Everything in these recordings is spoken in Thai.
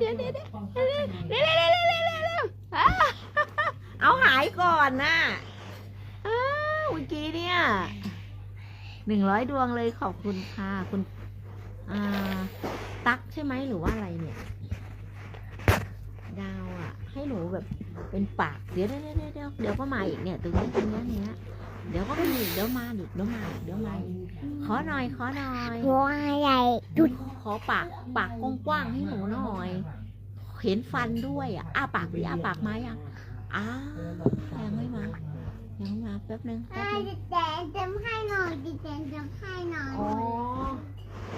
เดี๋ยวเดี๋ยวเดี๋ยวเร็วเร็วเร็วเร็วเร็วเร็วเร็วอ้วเอาหายก่อนน่ะเมื่อกี้เนี่ยหนึ่งร้อยดวงเลยขอบคุณค่ะ คุณตักใช่ไหมหรือว่าอะไรเนี่ย ดาวอะ ให้หนูแบบเป็นปาก เดี๋ยวเดี๋ยวเดี๋ยวเดี๋ยวเดี๋ยวก็มาอีกเนี่ยตรงนี้ตรงนี้เนี่ยเดี๋ยวก็มาอีกเดี๋ยวมาอีกเดี๋ยวมาเดี๋ยวมาขอหน่อยขอหน่อย หัใหญ่ขอปากปากกว้างๆให้หนูหน่อย เห็นฟันด้วยอะอ้าปากดิอ้าปากมายังอ้ายังไม่มายังไม่มาแป๊บนึงแป๊บไอ้นึงดิแจนจำให้หน่อยดิแจนจำให้หน่อยอ๋อ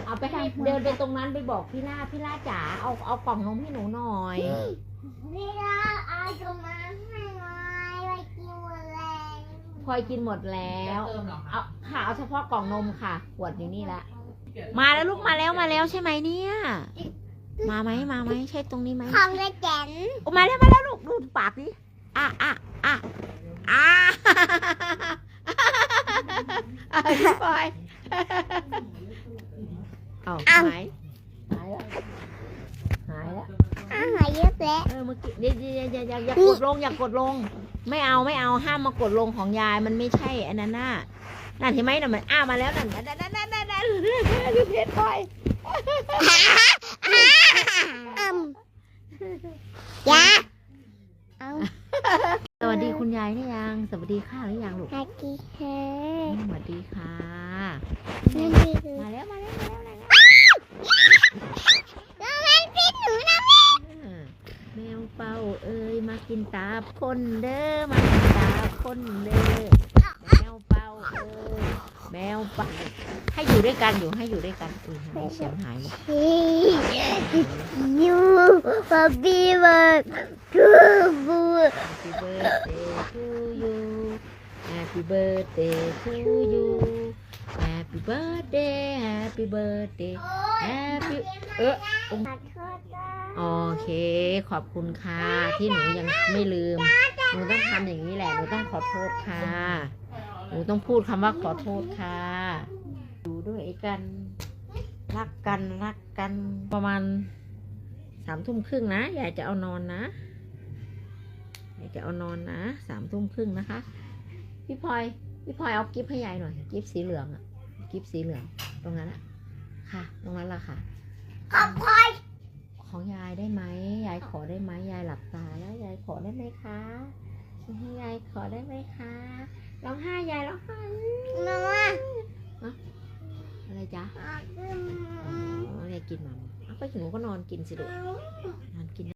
เอาไปให้เดินไปตรงนั้นไปบอกพี่ล่าพี่ล่าจ๋าเอาเอากล่องนมให้หนูหน่อยนี่ละเอาตรงมาให้หน่อยไว้กินหมดแล้วพลอยกินหมดแล้วเอาค่ะเอาเฉพาะกล่องนมค่ะขวดอยู่นี่ละมาแล้วลูกมาแล้วมาแล้วใช่ไหมเนี่ย มาไหมมาไหมใช่ตรงนี้ไหมของดิแจนโอ้มาแล้วมาแล้วลูกดูปากดิอะอะอะอะอะพี่บอยเอาหายหายแล้วหายแล้วอาหารเยอะแล้วเออเมื่อกี้เดี๋ยวอย่าอย่าอย่าอย่ากดลงอย่ากดลง ไม่เอาไม่เอาห้ามมากดลงของยายมันไม่ใช่อันนั้นน่ะนั่นเห็นไหมน่ะมันอ้ามาแล้วนั่นนั่นนั่นนั่นนั่นนั่นดูเพชรพลอย อืมยาเอาสวัสดีคุณยายหรือยัง สวัสดีค่ะหรือยังลูกฮักกี้เฮ้สวัสดีค่ะนั่นนี่คือมาแล้วมาแล้วมาแล้วมาแล้วแล้วมันพี่หนูนะแม่เออแมวเป่าเอ้ยมากินตาบคนเด้อมากินตาบคนเด้อแมวเป่าเอ้ยแมวเป่า ให้อยู่ด้วยกันอยู่ให้อยู่ด้วยกันอุ้ยทำไมเสียงหายเลยยูบอบบี้เบิร์ดทูบู Happy birthday to you Happy birthday to you Happy birthday Happy birthday Happy เออขอโทษนะโอเค ขอบคุณค่ะ ที่หนูยังไม่ลืม หนูต้องทำอย่างนี้แหละ หนูต้องขอโทษค่ะ หนูต้องพูดคำว่าขอโทษค่ะ ด้วยกัน รักกันรักกันประมาณสามทุ่มครึ่งนะยายจะเอานอนนะยายจะเอานอนนะสามทุ่มครึ่งนะคะ พี่พลอยพี่พลอยเอากิฟต์ให้ยายหน่อยกิฟต์สีเหลืองอะกิฟต์สีเหลืองตรงนั้นอะค่ะ ตรงนั้นละค่ะขอบคุณของยายได้ไหมยายขอได้ไหมยายหลับตาแล้วยายขอได้ไหมคะให้ยายขอได้ไหมคะร้องไห้ยายร้องไห้น้อง อะไรจ๊ะอะอืมอ๋อยายกินมาเอาไปหนูก็นอนกินสิลูกนอนกิน